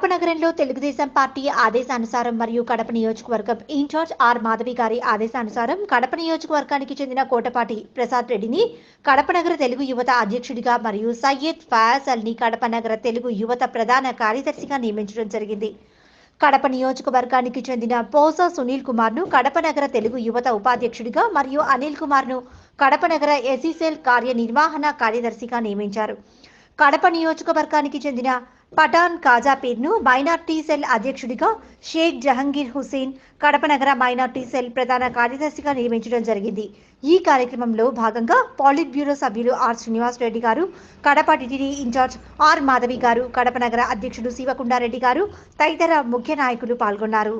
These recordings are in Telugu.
కడప నగరంలో తెలుగుదేశం పార్టీ ఆదేశానుసారం మరియు కడప నియోజకవర్గం ఇన్ఛార్జ్ ఆర్ మాధవి గారి ఆదేశానుసారం కడప నియోజకవర్గానికి చెందిన కోటపాటి ప్రసాద్ రెడ్డిని కడప నగర తెలుగు యువత అధ్యక్షుడిగా మరియు సయ్యద్ ఫయాజ్ అల్ని కడప నగర తెలుగు యువత ప్రధాన కార్యదర్శిగా నియమించడం జరిగింది. కడప నియోజకవర్గానికి చెందిన పోసా సునీల్ కుమార్ను కడప నగర తెలుగు యువత ఉపాధ్యక్షుడిగా మరియు అనిల్ కుమార్ను కడప నగర ఎస్ఈసెల్ కార్యనిర్వహణ కార్యదర్శిగా నియమించారు. కడప నియోజకవర్గానికి చెందిన పఠాన్ కాజాపీర్ను మైనార్టీ సెల్ అధ్యక్షుడిగా షేక్ జహంగీర్ హుసేన్ కడప నగర మైనార్టీ సెల్ ప్రధాన కార్యదర్శిగా నియమించడం జరిగింది. ఈ కార్యక్రమంలో భాగంగా పాలిట్ బ్యూరో సభ్యులు R Srinivas Reddy garu Kadapa TTD in-charge R Madhavi garu Kadapa నగర అధ్యక్షుడు శివకుండారెడ్డి గారు తదితర ముఖ్య నాయకులు పాల్గొన్నారు.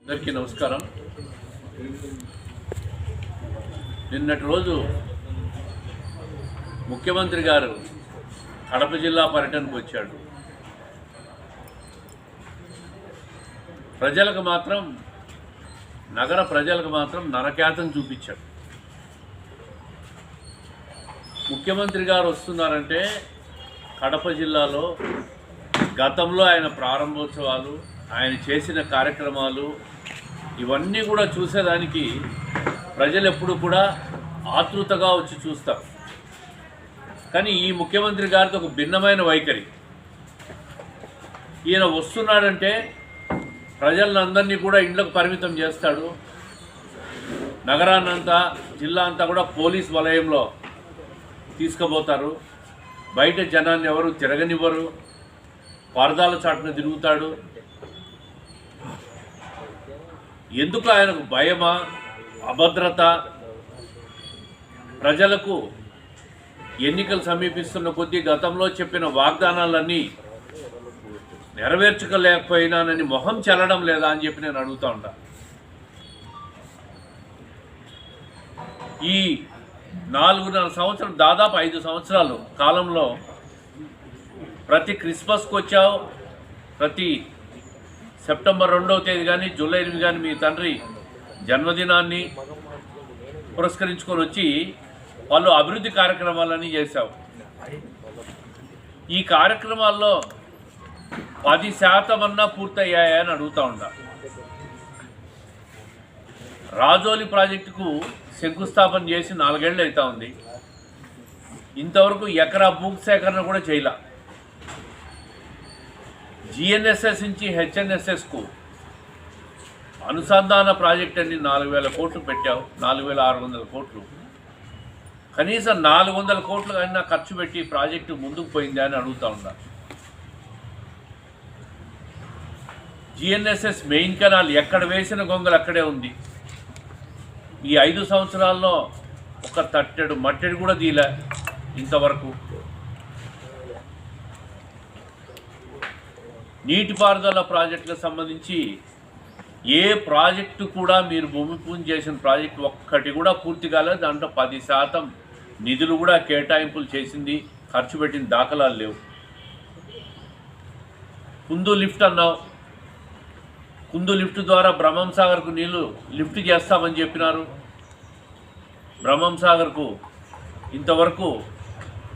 అందరికీ నమస్కారం. నిన్నటి రోజు ముఖ్యమంత్రి గారు కడప జిల్లా పర్యటనకు వచ్చాడు. ప్రజలకు మాత్రం నగర ప్రజలకు మాత్రం నరకేతం చూపించాడు. ముఖ్యమంత్రి గారు వస్తున్నారంటే కడప జిల్లాలో గతంలో ఆయన ప్రారంభోత్సవాలు ఆయన చేసిన కార్యక్రమాలు ఇవన్నీ కూడా చూసేదానికి ప్రజలు ఎప్పుడు కూడా ఆతృతగా వచ్చి చూస్తారు. కానీ ఈ ముఖ్యమంత్రి గారితో ఒక భిన్నమైన వైఖరి. ఈయన వస్తున్నాడంటే ప్రజలందరినీ కూడా ఇండ్లకు పరిమితం చేస్తాడు. నగరాన్నంతా జిల్లా అంతా కూడా పోలీస్ వలయంలో తీసుకుపోతారు. బయట జనాన్ని ఎవరు తిరగనివ్వరు. పరదాల చాటున తిరుగుతాడు. ఎందుకు ఆయనకు భయమా? అభద్రత? ప్రజలకు ఎన్నికలు సమీపిస్తున్న కొద్దీ గతంలో చెప్పిన వాగ్దానాలన్నీ నెరవేర్చుకోలేకపోయినానని మొహం చెల్లడం లేదా అని చెప్పి నేను అడుగుతా ఉంటా. ఈ నాలుగున్నర సంవత్సరం దాదాపు ఐదు సంవత్సరాలు కాలంలో ప్రతి క్రిస్మస్కి వచ్చావు ప్రతి సెప్టెంబర్ రెండవ తేదీ కానీ జూలై ఎనిమిది కానీ మీ తండ్రి జన్మదినాన్ని పురస్కరించుకొని వచ్చి వాళ్ళు అభివృద్ధి కార్యక్రమాలన్నీ చేశావు. ఈ కార్యక్రమాల్లో పది శాతం అన్నా పూర్తయ్యాయని అడుగుతా ఉన్నా. రాజోలి ప్రాజెక్టుకు శంకుస్థాపన చేసి నాలుగేళ్ళు అవుతా ఉంది. ఇంతవరకు ఎకరా భూసేకరణ కూడా చేయలే. జిఎన్ఎస్ఎస్ నుంచి హెచ్ఎన్ఎస్ఎస్కు అనుసంధాన ప్రాజెక్ట్ అని నాలుగు వేల కోట్లు పెట్టావు నాలుగు వేల ఆరు వందల కోట్లు. కనీసం నాలుగు వందల కోట్లు అయినా ఖర్చు పెట్టి ప్రాజెక్టు ముందుకు పోయిందా అని అడుగుతా ఉన్నా. జిఎన్ఎస్ఎస్ మెయిన్ కెనాల్ ఎక్కడ వేసిన గొంగలు అక్కడే ఉంది. ఈ ఐదు సంవత్సరాల్లో ఒక తట్టెడు మట్టెడు కూడా దీలే ఇంతవరకు. నీటిపారుదల ప్రాజెక్టులకు సంబంధించి ఏ ప్రాజెక్టు కూడా మీరు భూమి పూజ చేసిన ప్రాజెక్టు ఒక్కటి కూడా పూర్తి కాలేదు. దాంట్లో పది శాతం నిధులు కూడా కేటాయింపులు చేసింది ఖర్చు పెట్టిన దాఖలాలు లేవు. కుందు లిఫ్ట్ అన్నావు. కుందు లిఫ్ట్ ద్వారా బ్రహ్మం సాగర్కు నీళ్ళు లిఫ్ట్ చేస్తామని చెప్పినారు. బ్రహ్మం సాగర్కు ఇంతవరకు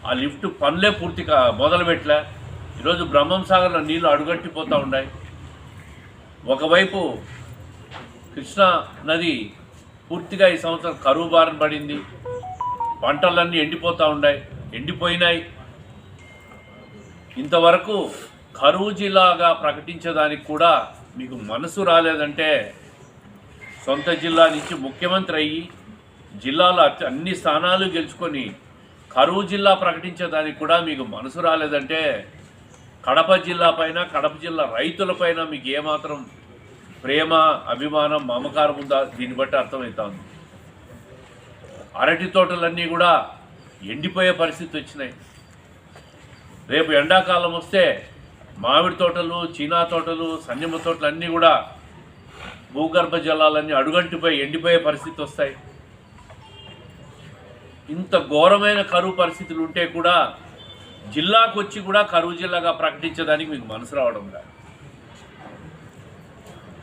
ఆ లిఫ్ట్ పనులే పూర్తి కా మొదలుపెట్టలే ఈరోజు బ్రహ్మం సాగర్లో నీళ్ళు అడుగట్టిపోతూ ఉన్నాయి. ఒకవైపు కృష్ణా నది పూర్తిగా ఈ సంవత్సరం కరువు బారిన పడింది. పంటలన్నీ ఎండిపోతూ ఉన్నాయి. ఎండిపోయినాయి. ఇంతవరకు కరువు జిల్లాగా ప్రకటించడానికి కూడా మీకు మనసు రాలేదంటే సొంత జిల్లా నుంచి ముఖ్యమంత్రి అయ్యి జిల్లాలో అన్ని స్థానాలు గెలుచుకొని కరువు జిల్లా ప్రకటించేదానికి కూడా మీకు మనసు రాలేదంటే కడప జిల్లా పైన కడప జిల్లా రైతులపైన మీకు ఏమాత్రం ప్రేమ అభిమానం మమకారం ఉందా? దీన్ని బట్టి అర్థమవుతా ఉంది. అరటి తోటలన్నీ కూడా ఎండిపోయే పరిస్థితి వచ్చినాయి. రేపు ఎండాకాలం వస్తే మామిడి తోటలు చీనా తోటలు సన్నిమ తోటలు అన్నీ కూడా భూగర్భ జలాలన్నీ అడుగంటిపోయి ఎండిపోయే పరిస్థితి వస్తాయి. ఇంత ఘోరమైన కరువు పరిస్థితులు ఉంటే కూడా జిల్లాకు వచ్చి కూడా కరువు జిల్లాగా ప్రకటించడానికి మీకు మనసు రావడం కాదు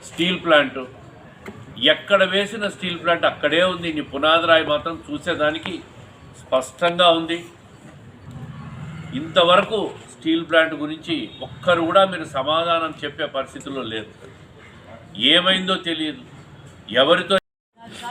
స్టీల్ ప్లాంట్. ఎక్కడ వేసిన స్టీల్ ప్లాంట్ అక్కడే ఉంది. నీ పునాది రాయి మాత్రం చూసేదానికి స్పష్టంగా ఉంది. ఇంతవరకు స్టీల్ ప్లాంట్ గురించి ఒక్కరు కూడా మీరు సమాధానం చెప్పే పరిస్థితుల్లో లేదు. ఏమైందో తెలియదు. ఎవరితో